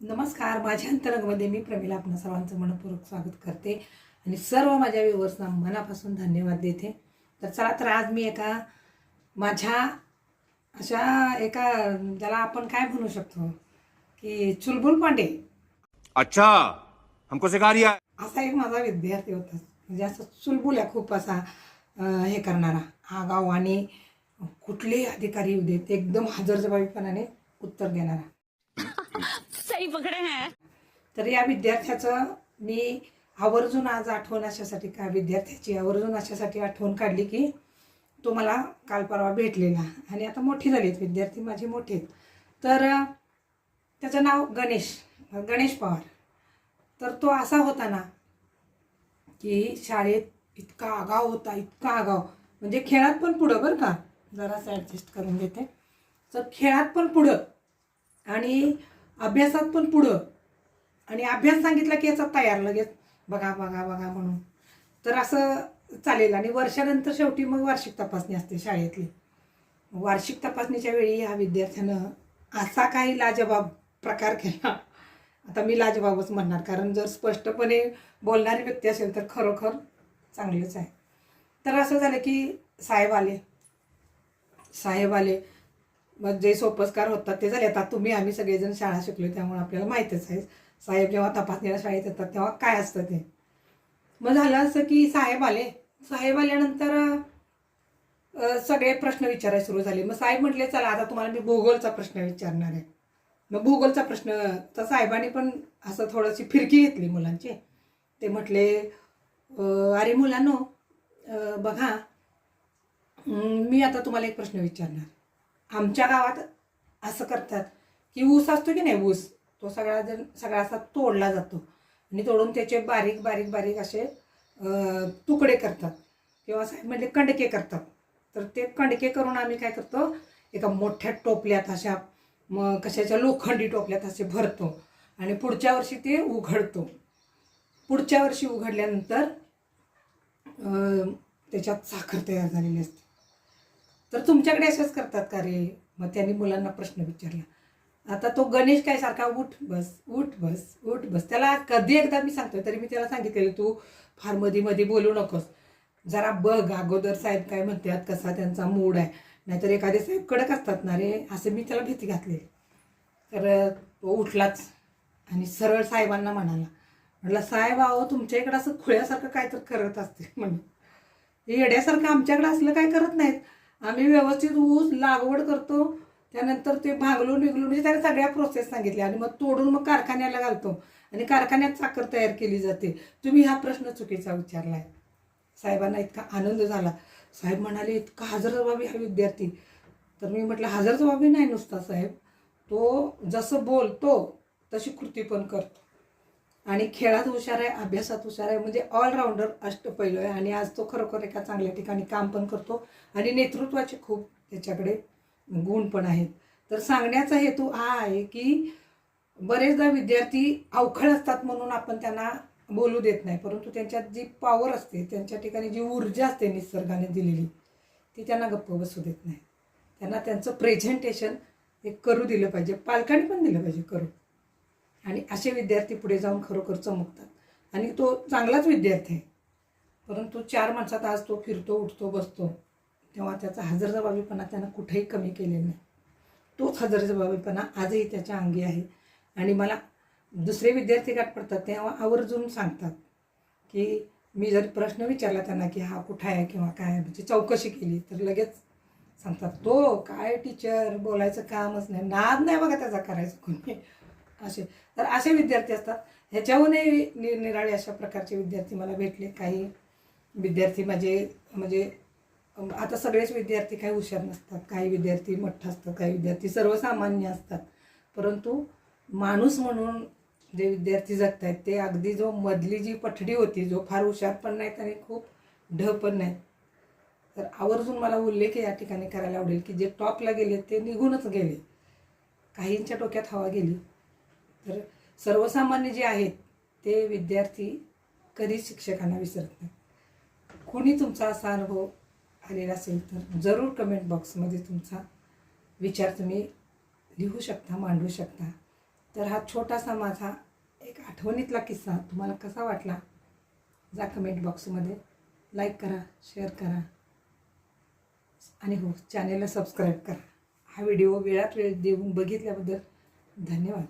नमस्कार. माझ्या अंतरंगमध्ये मी प्रमिला आपणा सर्वांचं मनपूर्वक स्वागत करते. आणि सर्व माझ्या व्ह्युअर्सना मनापासून धन्यवाद देते. तर चला तर आज मी एका माझ्या अशा एका ज्याला आपण काय म्हणू शकतो? की चुलबुल पांडे. अच्छा हमको सिखा रिया है. असा एक माझा विद्यार्थी होता. म्हणजे असं चुलबुल आहे खूप असा हे करणारा. आगाव आणि कुठलेही अधिकारी येऊ देत एकदम हजरजबाबीपणाने उत्तर देणारा. सही पकड़े तर या विद्यार्थ्याचं मी आवर्जून आज आठवण अशासाठी का विद्यार्थ्याची आवर्जून अशासाठी आठवण काढली की तो मला काल परवा भेटलेला. आणि आता मोठी झाली आहेत. विद्यार्थी माझे मोठे आहेत. तर त्याचं नाव गणेश. गणेश पवार. तर तो असा होता ना की शाळेत इतका आगाव होता इतका आगाव. म्हणजे खेळात पण पुढं बरं का? जरासं ॲडजस्ट करून देते. तर खेळात पण पुढं. आणि अभ्यासात पण पुढं. आणि अभ्यास सांगितला की याचा तयार लगेच. बघा बघा बघा म्हणून. तर असं चालेल. आणि वर्षानंतर शेवटी मग वार्षिक तपासणी असते शाळेतली. वार्षिक तपासणीच्या वेळी ह्या विद्यार्थ्यानं असा काही लाजबाब प्रकार केला. आता मी लाजबाबच म्हणणार. कारण जर स्पष्टपणे बोलणारी व्यक्ती असेल तर खरोखर चांगलंच आहे. तर असं झालं की साहेब आले. साहेब आले. मग जे सोपस्कार होतात ते झाले. आता तुम्ही आम्ही सगळेजण शाळा शिकलो त्यामुळे आपल्याला माहीतच आहे. साहेब जेव्हा तपासणीला शाळेत येतात तेव्हा काय असतं ते? मग झालं असं की साहेब आले. साहेब आल्यानंतर सगळे प्रश्न विचारायला सुरू झाले. मग साहेब म्हटले चला आता तुम्हाला मी भूगोलचा प्रश्न विचारणार आहे. मग भूगोलचा प्रश्न तर साहेबांनी पण असं थोडीशी फिरकी घेतली मुलांची. ते म्हटले अरे मुलांनो बघा मी आता तुम्हाला एक प्रश्न विचारणार. आमच्या गावात असं करतात की ऊस असतो की नाही ऊस तो सगळा जण सगळा असा तोडला जातो. आणि तोडून त्याचे बारीक बारीक बारीक असे तुकडे करतात. किंवा साहेब म्हणजे कंडके करतात. तर ते कंडके करून आम्ही काय करतो एका मोठ्या टोपल्यात अशा मग कशाच्या लोखंडी टोपल्यात असे भरतो. आणि पुढच्या वर्षी ते उघडतो. पुढच्या वर्षी उघडल्यानंतर त्याच्यात साखर तयार झालेली असते. तर तुमच्याकडे असंच करतात का रे? मग त्यांनी मुलांना प्रश्न विचारला. आता तो गणेश काय सारखा उठ बस उठ बस उठ बस. त्याला कधी एकदा मी सांगतोय तरी मी त्याला सांगितलेलं तू फारमध्ये मध्ये बोलू नकोस. जरा बघ अगोदर साहेब काय म्हणतात कसा त्यांचा मूड आहे. नाहीतर एखादे साहेब कडक असतात ना रे असं मी त्याला भीती घातली तर तो उठलाच आणि सरळ साहेबांना म्हणाला म्हटलं साहेब अहो तुमच्या इकडं असं खुळ्यासारखं काय तर करत असते म्हणून. येड्यासारखं आमच्याकडे असलं काय करत नाहीत? आम्ही व्यवस्थित ऊस लागवड करतो. त्यानंतर ते भांगलून विगलून म्हणजे त्याने सगळ्या प्रोसेस सांगितल्या. आणि मग तोडून मग कारखान्याला घालतो. आणि कारखान्यात साखर तयार केली जाते. तुम्ही हा प्रश्न चुकीचा विचारलाय. साहेबांना इतका आनंद झाला. साहेब म्हणाले इतका हजर जबाबी हा विद्यार्थी. तर मी म्हटलं हजर जबाबी नाही नुसता साहेब. तो जसं बोलतो तशी कृती पण करतो. आणि खेळात हुशार आहे अभ्यासात हुशार आहे म्हणजे ऑलराऊंडर अष्टपैलू आहे. आणि आज तो खरोखर एका चांगल्या ठिकाणी काम पण करतो आणि नेतृत्वाचे खूप त्याच्याकडे गुण पण आहेत. तर सांगण्याचा हेतू हा आहे की बरेचदा विद्यार्थी अवखळ असतात म्हणून आपण त्यांना बोलू देत नाही. परंतु त्यांच्यात जी पॉवर असते त्यांच्या ठिकाणी जी ऊर्जा असते निसर्गाने दिलेली ती त्यांना गप्प बसू देत नाही. त्यांना त्यांचं प्रेझेंटेशन हे करू दिलं पाहिजे. पालकांनी पण दिलं पाहिजे करू आणि असे विद्यार्थी पुढे जाऊन खरोखर चमकतात. आणि तो चांगलाच विद्यार्थी आहे. परंतु चार माणसात आज तो फिरतो उठतो बसतो. तेव्हा त्याचा हजरजबाबीपणा त्यानं कुठेही कमी केलेला नाही. तोच हजरजबाबीपणा आजही त्याच्या अंगी आहे. आणि मला दुसरे विद्यार्थी गाठ पडतात तेव्हा आवर्जून सांगतात की मी जर प्रश्न विचारला त्यांना की हा कुठं आहे किंवा काय आहे, म्हणजे चौकशी केली तर लगेच सांगतात तो काय टीचर बोलायचं कामच नाही. नाद नाही बघा त्याचा करायचं कोणी. असे. तर असे विद्यार्थी असतात. ह्याच्याहूनही निरनिराळे अशा प्रकारचे विद्यार्थी मला भेटले. काही विद्यार्थी माझे म्हणजे आता सगळेच विद्यार्थी काही हुशार नसतात. काही विद्यार्थी मठ्ठ असतात काही विद्यार्थी सर्वसामान्य असतात. परंतु माणूस म्हणून जे विद्यार्थी जगत आहेत ते अगदी जो मधली जी पठडी होती जो फार हुशार पण नाहीत आणि खूप ढ पण नाहीत. तर आवर्जून मला उल्लेख या ठिकाणी करायला आवडेल की जे टॉपला गेले ते निघूनच गेले. काहींच्या डोक्यात हवा गेली. तर सर्वसामान्य जे आहेत ते विद्यार्थी कधीच शिक्षकांना विसरत नाही कुणी तुमचा असा अनुभव आलेला असेल तर जरूर कमेंट बॉक्समध्ये तुमचा विचार तुम्ही लिहू शकता मांडू शकता. तर हा छोटासा माझा एक आठवणीतला किस्सा तुम्हाला कसा वाटला जा कमेंट बॉक्समध्ये लाईक करा शेअर करा. आणि हो चॅनेलला सबस्क्राईब करा. हा व्हिडिओ वेळात वेळ देऊन बघितल्याबद्दल धन्यवाद.